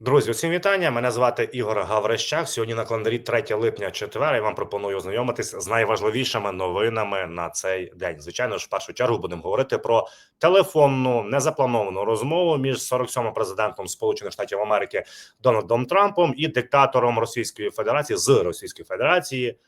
Друзі, усім вітання. Мене звати Ігор Гаврищак. Сьогодні на календарі 3 липня четвер. Я вам пропоную ознайомитись з найважливішими новинами на цей день. Звичайно ж, в першу чергу будемо говорити про телефонну незаплановану розмову між 47-м президентом Сполучених Штатів Америки Дональдом Трампом і диктатором Російської Федерації з Російської Федерації.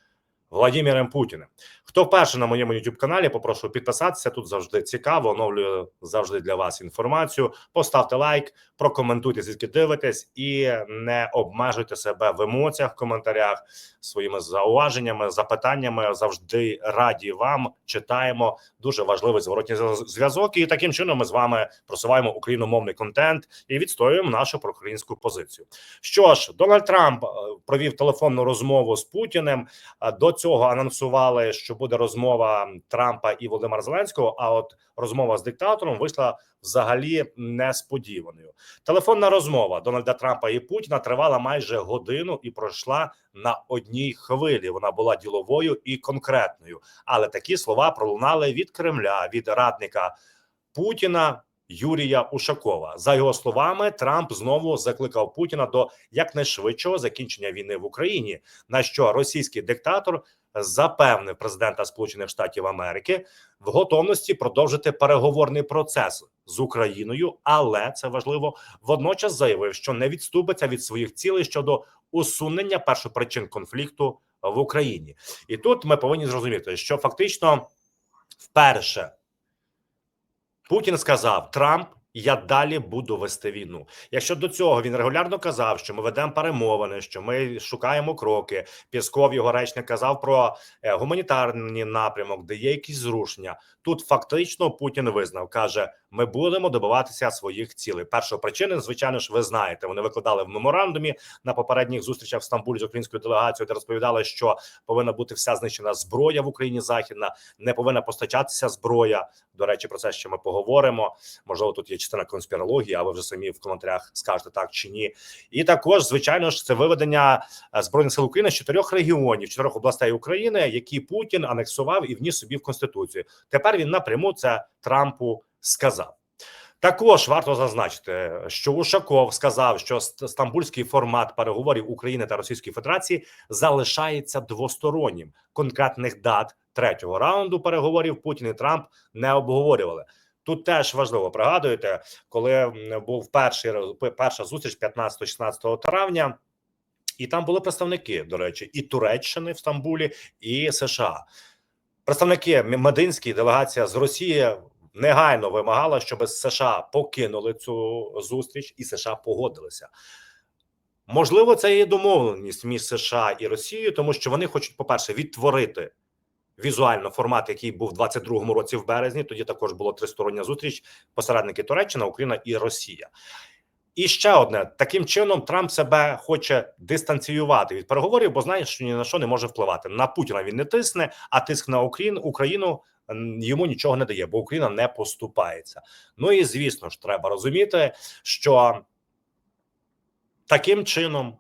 Владимиром Путіним. Хто вперше на моєму youtube каналі, попрошу підписатися. Тут завжди цікаво. Оновлюю завжди для вас інформацію. Поставте лайк, прокоментуйте, звідки дивитесь, і не обмежуйте себе в емоціях в коментарях своїми зауваженнями, запитаннями. Завжди раді вам читаємо. Дуже важливий зворотній зв'язок. І таким чином ми з вами просуваємо україномовний контент і відстоюємо нашу проукраїнську позицію. Що ж, Дональд Трамп е, провів телефонну розмову з Путіним. Е, До цього анонсували, що буде розмова Трампа і Володимира Зеленського. А от розмова з диктатором вийшла взагалі несподіваною. Телефонна розмова Дональда Трампа і Путіна тривала майже годину і пройшла на одній хвилі. Вона була діловою і конкретною. Але такі слова пролунали від Кремля, від радника Путіна. Юрія Ушакова за його словами, Трамп знову закликав Путіна до якнайшвидшого закінчення війни в Україні. На що російський диктатор запевнив президента Сполучених Штатів Америки в готовності продовжити переговорний процес з Україною, але це важливо водночас заявив, що не відступиться від своїх цілей щодо усунення першопричин конфлікту в Україні. І тут ми повинні зрозуміти, що фактично вперше Путін сказав Трамп. Я далі буду вести війну. Якщо до цього він регулярно казав, що ми ведемо перемовини, що ми шукаємо кроки. Пісков його речник казав про е, гуманітарний напрямок, де є якісь зрушення. Тут фактично Путін визнав, каже: ми будемо добиватися своїх цілей. Першої причини, звичайно ж, ви знаєте, вони викладали в меморандумі на попередніх зустрічах в Стамбулі з українською делегацією, де розповідали, що повинна бути вся знищена зброя в Україні західна, не повинна постачатися зброя. До речі, про це ще ми поговоримо. Можливо, тут є частина конспірології, а ви вже самі в коментарях скажете так чи ні. І також, звичайно ж, це виведення е, збройних сил України з чотирьох регіонів, чотирьох областей України, які Путін анексував і вніс собі в конституцію. Тепер він напряму це Трампу сказав. Також варто зазначити, що Ушаков сказав, що стамбульський формат переговорів України та Російської Федерації залишається двостороннім. Конкретних дат третього раунду переговорів Путін і Трамп не обговорювали. Тут теж важливо пригадуєте, коли був перший перша зустріч 15-16 травня. І там були представники, до речі, і Туреччини в Стамбулі, і США. Представники Мединські делегація з Росії негайно вимагала, щоб США покинули цю зустріч, і США погодилися. Можливо, це є домовленість між США і Росією, тому що вони хочуть, по перше, відтворити візуально формат, який був в 22-му році в березні. Тоді також була тристороння зустріч посередники Туреччина, Україна і Росія. І ще одне таким чином Трамп себе хоче дистанціювати від переговорів, бо знає, що ні на що не може впливати. На Путіна він не тисне, а тиск на Україну Україну йому нічого не дає, бо Україна не поступається. Ну і звісно ж, треба розуміти, що таким чином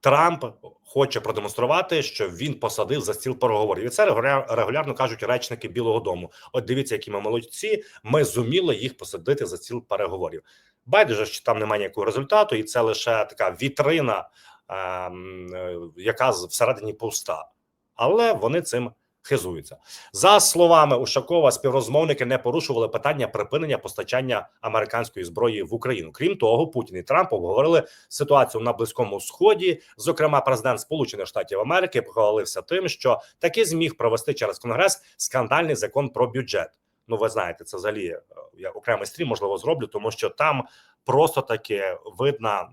Трамп хоче продемонструвати, що він посадив за стіл переговорів. І це регулярно кажуть речники Білого Дому. От дивіться, які ми молодці. Ми зуміли їх посадити за стіл переговорів. Байдуже, що там немає ніякого результату, і це лише така вітрина, ем, е, яка всередині пуста, але вони цим хизуються за словами Ушакова. Співрозмовники не порушували питання припинення постачання американської зброї в Україну. Крім того, Путін і Трамп обговорили ситуацію на близькому сході. Зокрема, президент Сполучених Штатів Америки похвалився тим, що таки зміг провести через конгрес скандальний закон про бюджет. Ну, ви знаєте, це взагалі е, я окремий стрім можливо зроблю, тому що там просто таке видна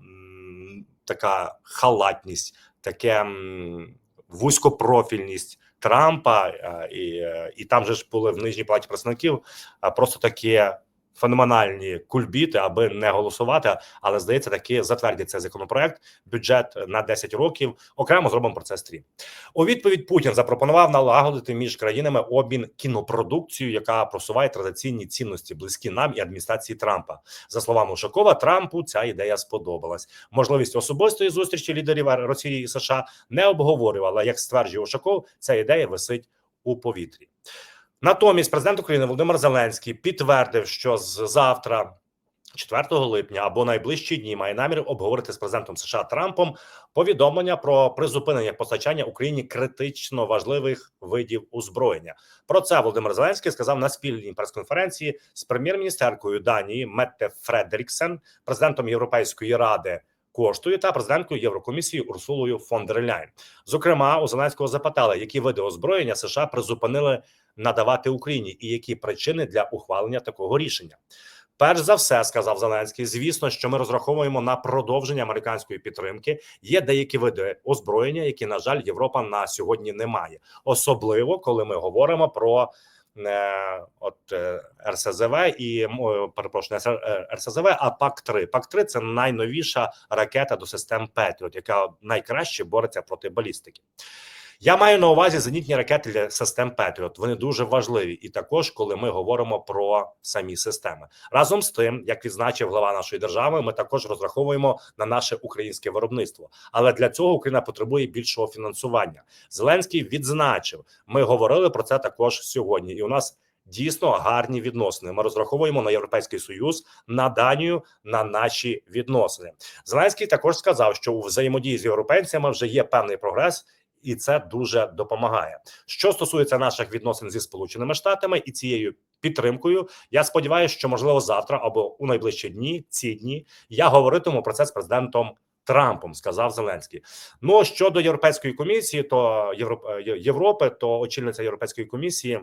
така халатність, таке вузькопрофільність Трампа, і і там же ж були в нижній платі представників просто такі феноменальні кульбіти, аби не голосувати. Але здається, таки затвердять цей законопроект. Бюджет на 10 років. Окремо зробимо про це стрім. У відповідь Путін запропонував налагодити між країнами обмін кінопродукцією, яка просуває традиційні цінності, близькі нам і адміністрації Трампа. За словами Ушакова, Трампу ця ідея сподобалась. Можливість особистої зустрічі лідерів Росії і США не обговорювала. Як стверджує Ушаков, ця ідея висить у повітрі. Натомість президент України Володимир Зеленський підтвердив, що з завтра 4 липня або найближчі дні має намір обговорити з президентом США Трампом повідомлення про призупинення постачання Україні критично важливих видів озброєння. Про це Володимир Зеленський сказав на спільній прес-конференції з прем'єр-міністеркою Данії Метте Фредеріксен, президентом Європейської ради. Коштою та президенткою Єврокомісії Урсулою фон дер Ляйн. Зокрема, у Зеленського запитали, які види озброєння США призупинили надавати Україні, і які причини для ухвалення такого рішення. Перш за все, сказав Зеленський. Звісно, що ми розраховуємо на продовження американської підтримки. Є деякі види озброєння, які на жаль Європа на сьогодні не має, особливо коли ми говоримо про от е, РСЗВ і е, перепрошую, не е, РСЗВ, а ПАК 3 ПАК 3 це найновіша ракета до систем Петріот, яка найкраще бореться проти балістики. Я маю на увазі зенітні ракети для систем Петріот. Вони дуже важливі, і також коли ми говоримо про самі системи. Разом з тим, як відзначив глава нашої держави, ми також розраховуємо на наше українське виробництво. Але для цього Україна потребує більшого фінансування. Зеленський відзначив. Ми говорили про це також сьогодні, і у нас. Дійсно гарні відносини. Ми розраховуємо на європейський союз на Данію на наші відносини. Зеленський також сказав, що у взаємодії з європейцями вже є певний прогрес, і це дуже допомагає. Що стосується наших відносин зі сполученими штатами і цією підтримкою, я сподіваюся, що можливо завтра або у найближчі дні ці дні я говоритиму про це з президентом. Трампом сказав Зеленський. Ну щодо європейської комісії, то Європи, то очільниця європейської комісії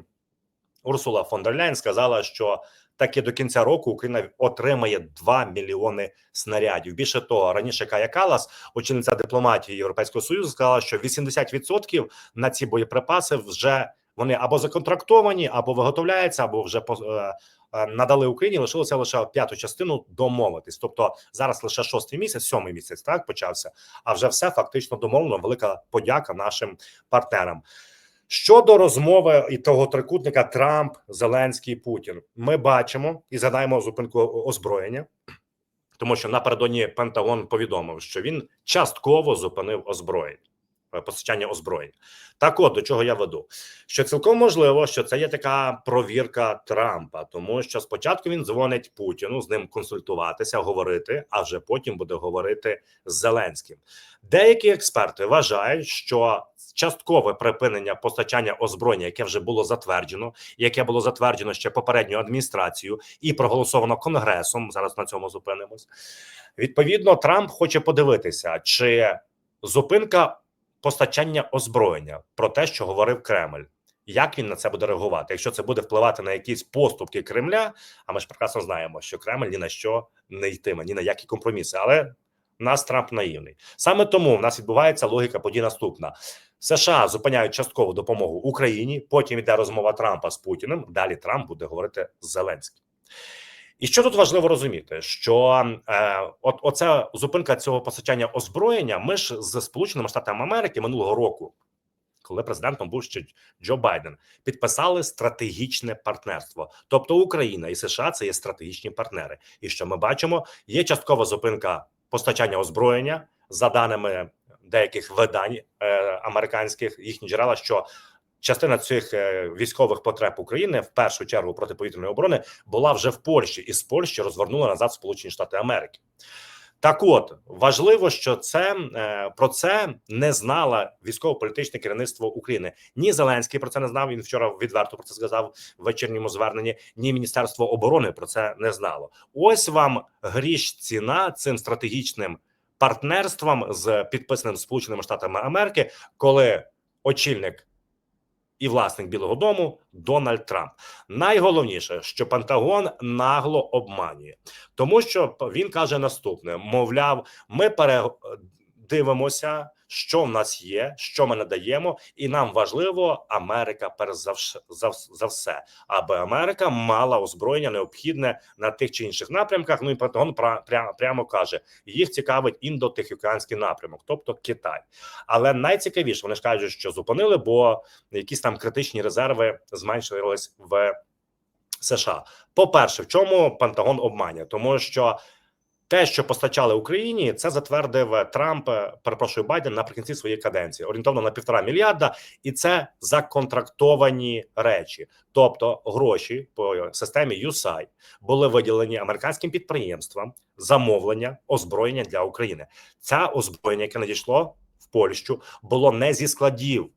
Урсула фон дер Ляйн сказала, що таки до кінця року Україна отримає 2 мільйони снарядів. Більше того, раніше Кая Калас, очільниця дипломатії Європейського союзу, сказала, що 80% на ці боєприпаси вже вони або законтрактовані, або виготовляються, або вже е, е, надали Україні. Лишилося лише п'яту частину домовитись. Тобто зараз лише шостий місяць, сьомий місяць так почався. А вже все фактично домовлено. Велика подяка нашим партнерам. Щодо розмови і того трикутника Трамп, Зеленський, Путін, ми бачимо і згадаємо зупинку озброєння, тому що напередодні Пентагон повідомив, що він частково зупинив озброєння. Постачання озброєнь. Так, от до чого я веду, що цілком можливо, що це є така провірка Трампа, тому що спочатку він дзвонить Путіну з ним консультуватися, говорити, а вже потім буде говорити з Зеленським. Деякі експерти вважають, що часткове припинення постачання озброєння, яке вже було затверджено, яке було затверджено ще попередньою адміністрацією і проголосовано конгресом. Зараз на цьому зупинимось. Відповідно, Трамп хоче подивитися, чи зупинка постачання озброєння про те, що говорив Кремль. Як він на це буде реагувати? Якщо це буде впливати на якісь поступки Кремля, а ми ж прекрасно знаємо, що Кремль ні на що не йтиме, ні на які компроміси, але нас Трамп наївний. Саме тому в нас відбувається логіка подій наступна: США зупиняють часткову допомогу Україні. Потім йде розмова Трампа з Путіним. Далі Трамп буде говорити з Зеленським. І що тут важливо розуміти, що е, от оця зупинка цього постачання озброєння. Ми ж з Сполученими Штатами Америки минулого року, коли президентом був ще Джо Байден, підписали стратегічне партнерство. Тобто Україна і США це є стратегічні партнери. І що ми бачимо, є часткова зупинка постачання озброєння за даними деяких видань е, американських їхні джерела, що частина цих е, військових потреб України в першу чергу протиповітряної оборони була вже в Польщі, і з Польщі розвернула назад Сполучені Штати Америки. Так, от важливо, що це е, про це не знала військово-політичне керівництво України. Ні Зеленський про це не знав. Він вчора відверто про це сказав в вечірньому зверненні. Ні, Міністерство оборони про це не знало. Ось вам гріш ціна цим стратегічним партнерством з підписаним Сполученими Штатами Америки, коли очільник і власник Білого Дому Дональд Трамп. Найголовніше, що Пентагон нагло обманює, тому що він каже наступне: мовляв, ми передивимося, що в нас є, що ми надаємо, і нам важливо Америка перш за, все, аби Америка мала озброєння необхідне на тих чи інших напрямках. Ну і Пентагон прямо каже: їх цікавить індотихоокеанський напрямок, тобто Китай. Але найцікавіше вони ж кажуть, що зупинили, бо якісь там критичні резерви зменшились в США. По перше, в чому Пентагон обманює, тому що Те, що постачали Україні, це затвердив Трамп, е, перепрошую Байден наприкінці своєї каденції, орієнтовно на півтора мільярда, і це законтрактовані речі, тобто гроші по системі USAID були виділені американським підприємствам замовлення озброєння для України. Це озброєння, яке надійшло в Польщу, було не зі складів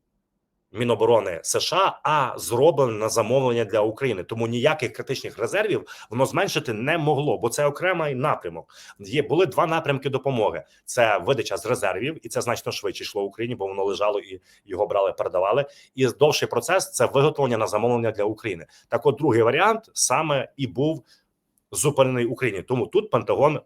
Міноборони США, а зроблене на замовлення для України. Тому ніяких критичних резервів воно зменшити не могло, бо це окремий напрямок. Є були два напрямки допомоги: це видача з резервів, і це значно швидше йшло Україні, бо воно лежало і його брали, передавали. І довший процес це виготовлення на замовлення для України. Так, от другий варіант саме і був зупинений Україні. Тому тут Пентагон.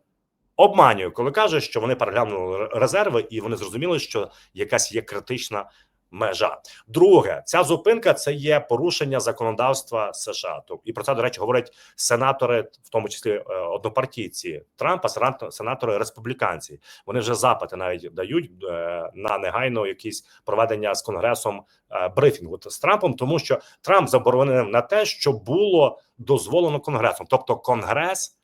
Обманює, коли каже, що вони переглянули резерви, і вони зрозуміли, що якась є критична межа. Друге, ця зупинка це є порушення законодавства США. То і про це до речі говорять сенатори, в тому числі е, однопартійці Трампа, сенат- сенатори республіканці. Вони вже запити навіть дають е, на негайно якісь проведення з конгресом е, брифінгу з Трампом, тому що Трамп заборонив на те, що було дозволено конгресом, тобто конгрес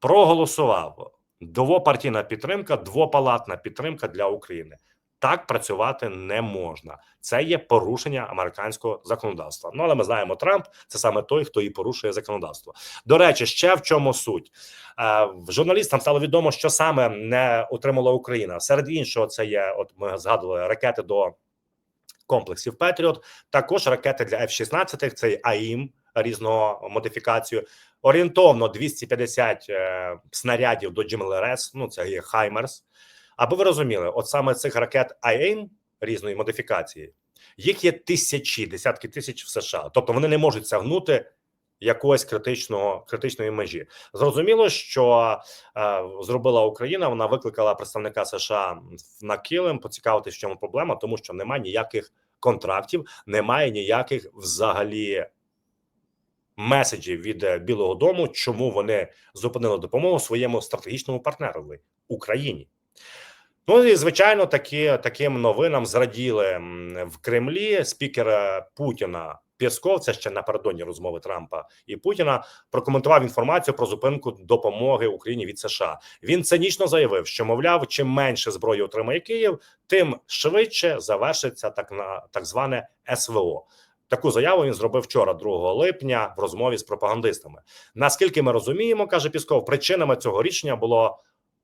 проголосував двопартійна підтримка, двопалатна підтримка для України. Так працювати не можна. Це є порушення американського законодавства. Ну але ми знаємо, Трамп це саме той, хто і порушує законодавство. До речі, ще в чому суть Е, журналістам стало відомо, що саме не отримала Україна. Серед іншого, це є от ми згадували ракети до комплексів Петріот, також ракети для F-16, це АІМ різного модифікацію. Орієнтовно 250 е, снарядів до GMLRS, ну це є Хаймерс. Аби ви розуміли, от саме цих ракет АІМ різної модифікації, їх є тисячі, десятки тисяч в США. Тобто вони не можуть сягнути якогось критичного критичної межі. Зрозуміло, що е, зробила Україна. Вона викликала представника США на килим, поцікавитись, в чому проблема, тому що немає ніяких контрактів, немає ніяких взагалі. Меседжів від е, Білого Дому, чому вони зупинили допомогу своєму стратегічному партнерові Україні. Ну і звичайно, такі таким новинам зраділи в Кремлі спікер е, Путіна Пєсков. Це ще напередодні розмови Трампа і Путіна. Прокоментував інформацію про зупинку допомоги Україні від США. Він цинічно заявив, що мовляв, чим менше зброї отримає Київ, тим швидше завершиться так на так зване СВО. Таку заяву він зробив вчора, 2 липня, в розмові з пропагандистами. Наскільки ми розуміємо, каже Пісков, причинами цього рішення було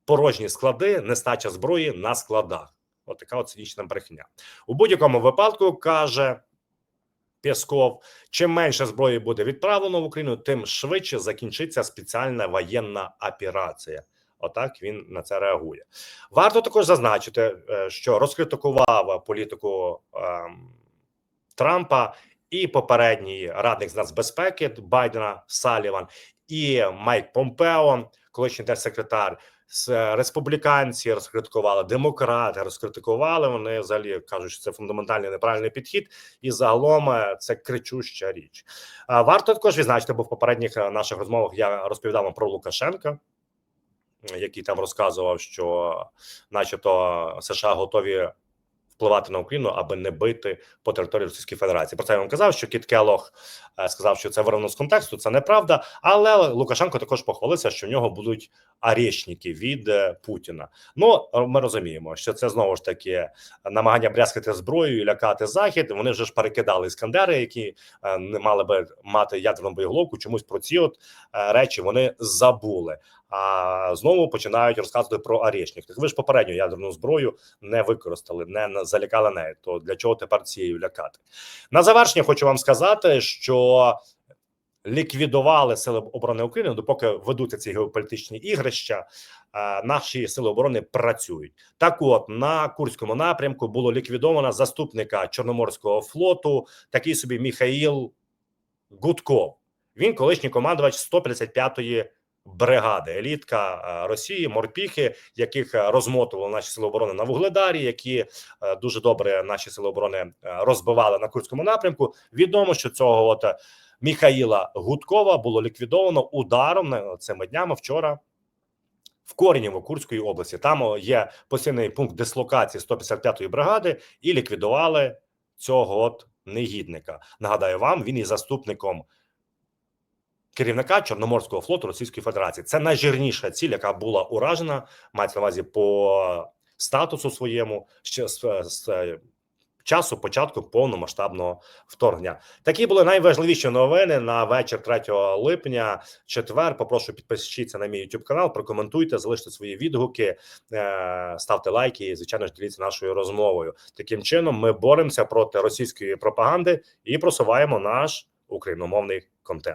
порожні склади, нестача зброї на складах. От така от цинічна брехня. У будь-якому випадку каже Пєсков: чим менше зброї буде відправлено в Україну, тим швидше закінчиться спеціальна воєнна операція. Отак він на це реагує. Варто також зазначити, е, що розкритикував політику ем, Трампа і попередній радник з нацбезпеки Байдена Саліван, і Майк Помпео, колишній держсекретар. С- Республіканці розкритикували, демократи розкритикували. Вони взагалі кажуть, що це фундаментальний неправильний підхід, і загалом е, це кричуща річ. Варто також відзначити, бо в попередніх е, наших розмовах я розповідав вам про Лукашенка, який там розказував, що, начебто, США готові впливати на Україну, аби не бити по території Російської Федерації. Про це я вам казав, що Кіт Келох е, сказав, що це вирвано з контексту. Це неправда. Але Лукашенко також похвалився, що в нього будуть арешники від е, Путіна. Ну е, ми розуміємо, що це знову ж таки намагання брязкати зброєю і лякати захід. Вони вже ж перекидали іскандери, які не мали би мати ядерну боєголовку. Чомусь про ці от речі вони забули. А знову починають розказувати про арешник. Ви ж попередню ядерну зброю не використали, не залякали нею. То для чого тепер цією лякати? На завершення хочу вам сказати, що ліквідували сили оборони України, допоки ведуться ці геополітичні ігрища. е, Наші сили оборони працюють. Так, от на Курському напрямку було ліквідовано заступника Чорноморського флоту, такий собі Міхаїл Гудков. Він колишній командувач 155-ї бригади, елітка е, Росії, морпіхи, яких е, розмотували наші сили оборони на Вугледарі, які е, дуже добре наші сили оборони розбивали на Курському напрямку. Відомо, що цього от Міхаїла Гудкова було ліквідовано ударом цими днями вчора. В Коренєво Курської області там є постійний пункт дислокації 155-ї бригади, і ліквідували цього от негідника. Нагадаю вам, він є заступником керівника Чорноморського флоту Російської Федерації. Це найжирніша ціль, яка була уражена, мається на увазі по статусу своєму ще з, з часу початку повномасштабного вторгнення. Такі були найважливіші новини на вечір 3 липня. Четвер. Попрошу підпишіться на мій YouTube канал, прокоментуйте, залиште свої відгуки, е, ставте лайки і звичайно ж діліться нашою розмовою. Таким чином, ми боремося проти російської пропаганди і просуваємо наш україномовний контент.